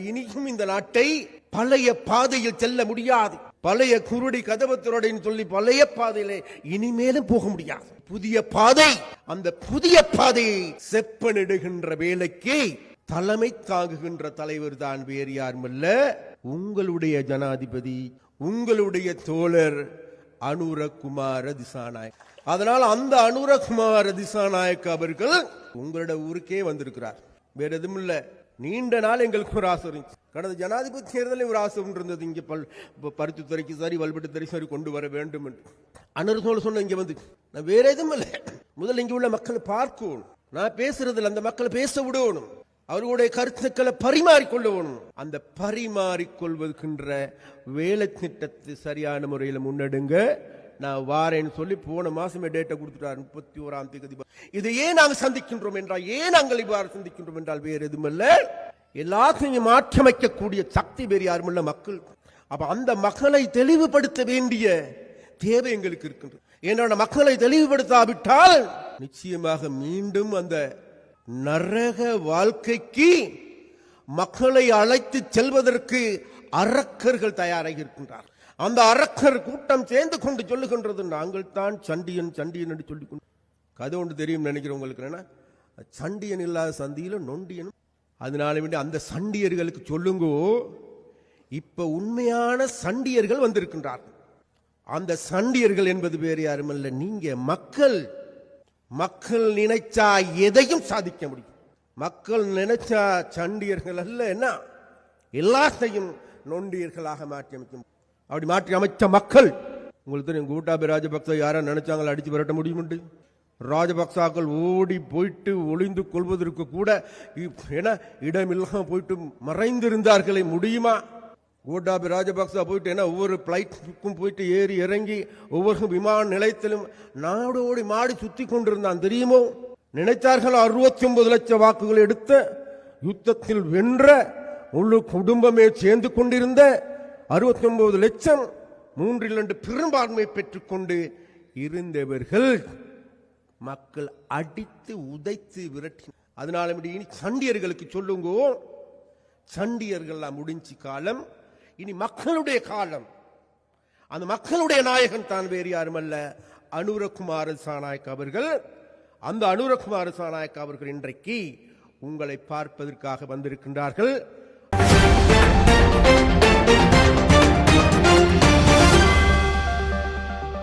இந்த நாட்டை பழைய பாதையில் செல்ல முடியாது. பழைய குருடி கதவத்துறடின்னு சொல்லி பழைய பாதையிலே இனிமேலும் போக முடியாது. புதிய பாதை அந்த புதிய பாதையை செப்பனிடுகின்ற வேலைக்கு தலைமை தாங்குகின்ற தலைவர் தான் வேறு யாருமல்ல உங்களுடைய ஜனாதிபதி உங்களுடைய தோழர் அனுரகுமார திசாநாயக். அதனால் அந்த அனுரகுமார திசாநாயக் அவர்கள் உங்களோட ஊருக்கே வந்திருக்கிறார். வேற எதுவும் இல்ல. நீண்ட நாள் எங்களுக்கு ஒரு ஆசை இருந்துச்சு. கடந்த ஜனாதிபதி தேர்தலில் ஒரு ஆசை இருந்தது இங்கே பல் பருத்தித்துறைக்கு சரி வல்பட்டுத்துறை சரி கொண்டு வர வேண்டும் என்று. அனுரசோல சொன்ன இங்கே வந்து நான் வேற எதுவும் இல்லை. முதல்ல இங்கே உள்ள மக்களை பார்க்கணும். நான் பேசுறதுல அந்த மக்களை பேச விடணும். அவர்களுடைய கருத்துக்களை பரிமாறிக்கொள்ளணும். அந்த பரிமாறிக்கொள்வதுக்கின்ற வேலை திட்டத்தை சரியான முறையில் முன்னெடுங்க. நான் வாரேன்னு சொல்லி போன மாசமே டேட்டை கொடுத்துட்டார். முப்பத்தி ஓராம் தேதி இதை ஏன் நாங்கள் சந்திக்கின்றோம் என்றால் ஏன் நாங்கள் இவ்வாறு சந்திக்கின்றோம் என்றால் வேறு எதுவுமல்ல எல்லாத்தையும் மாற்றமைக்கக்கூடிய சக்தி வேறு யாருமில்ல மக்கள். அப்ப அந்த மக்களை தெளிவுபடுத்த வேண்டிய தேவை எங்களுக்கு இருக்கின்றது. ஏன்னா மக்களை தெளிவுபடுத்தாவிட்டால் நிச்சயமாக மீண்டும் அந்த நரக வாழ்க்கைக்கு மக்களை அழைத்து செல்வதற்கு அரக்கர்கள் தயாராகி இருக்கின்றார்கள். அந்த அரக்கர் கூட்டம் சேர்ந்து கொண்டு சொல்லுகின்றது. நாங்கள் தான் சண்டியன் சண்டியன் என்று சொல்லிக் கொண்டு கதை ஒன்று தெரியும் நினைக்கிறேன் உங்களுக்கு சண்டியன் இல்லாத சந்தியில நொண்டியனும். அதனால வேண்டி அந்த சண்டியர்களுக்கு சொல்லுங்கோ இப்ப உண்மையான சண்டியர்கள் வந்திருக்கின்றார்கள். அந்த சண்டியர்கள் என்பது வேறு இல்லை நீங்க மக்கள். மக்கள் நினைச்சா எதையும் சாதிக்க முடியும். மக்கள் நினைச்சா சண்டியர்கள் அல்ல என்ன? எல்லாத்தையும் நொண்டியர்களாக மாற்றி அமைக்கும் அப்படி மாற்றி அமைச்ச மக்கள் உங்களுக்கு தெரியும் கூட்டாபி ராஜபக்ச யாரா நினைச்சாங்களா அடிச்சு விரட்ட முடியுமுண்டு. ராஜபக்சாக்கள் ஓடி போயிட்டு ஒளிந்து கொள்வதற்கு கூட இப்- ஏன்னா இடமில்லாம போயிட்டு மறைந்திருந்தார்களே முடியுமா? கோட்டாபி ராஜபக்சா போயிட்டு ஏன்னா ஒவ்வொரு பிளைட்டுக்கும் போயிட்டு ஏறி இறங்கி ஒவ்வொரு விமான நிலையத்திலும் நாடோடி மாடி சுத்தி கொண்டிருந்தான் தெரியுமோ? நினைத்தார்கள்? அறுபத்தி ஒன்பது லட்சம் வாக்குகள் எடுத்த யுத்தத்தில் வென்ற முழு குடும்பமே சேர்ந்து கொண்டிருந்த அறுபத்தி ஒன்பது லட்சம் மூன்றில் ரெண்டு பெரும்பான்மை பெற்றுக்கொண்டு இருந்தவர்கள் மக்கள் அடித்து உதைத்து விரட்டி அதனால இனி சண்டியர்களுக்கு சொல்லுங்கோ. சண்டியர்கள்லாம் முடிஞ்சு காலம். இனி மக்களுடைய காலம். அந்த மக்களுடைய நாயகன் தான் வேறு யாருமல்ல அனுரகுமார சாநாயக் அவர்கள். அந்த அனுரகுமார சாநாயக் அவர்கள் இன்றைக்கு உங்களை பார்ப்பதற்காக வந்திருக்கின்றார்கள்.